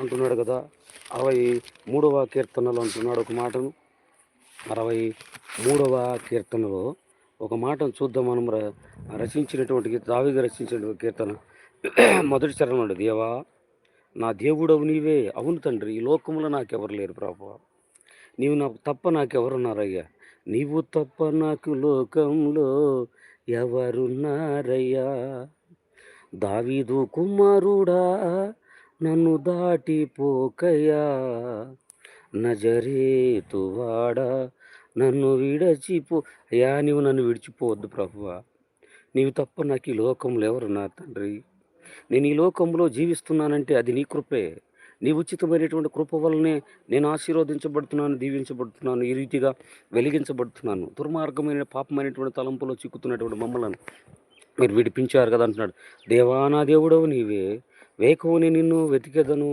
అంటున్నాడు కదా. అరవై మూడవ కీర్తనలో అంటున్నాడు ఒక మాటను. అరవై మూడవ కీర్తనలో ఒక మాటను చూద్దాం మనం. ర- రచించినటువంటి దావిగా రచించినటువంటి కీర్తన. మొదటి చరణం అండి దేవా నా దేవుడవు నీవే. అవును తండ్రి ఈ లోకంలో నాకెవరు లేరు ప్రభు. నీవు నాకు తప్ప నాకెవరున్నారయ్యా నీవు తప్ప నాకు లోకంలో ఎవరున్నారయ్యా. దావీదు కుమారుడా నన్ను దాటిపోకయ్యా. నజరేతువాడా నన్ను విడచిపో అయ్యా నీవు నన్ను విడిచిపోవద్దు ప్రభువా. నీవు తప్ప నాకు ఈ లోకంలో ఎవరు నా తండ్రి? నేను ఈ లోకంలో జీవిస్తున్నానంటే అది నీ కృపే. నీ ఉచితమైనటువంటి కృప వల్లనే నేను ఆశీర్వదించబడుతున్నాను దీవించబడుతున్నాను ఈ రీతిగా వెలిగించబడుతున్నాను. దుర్మార్గమైన పాపమైనటువంటి తలంపులో చిక్కుతున్నటువంటి మమ్మలను మీరు విడిపించారు కదా అంటున్నాడు. దేవానా దేవుడవు నీవే. వేకువుని నిన్ను వెతికెదను.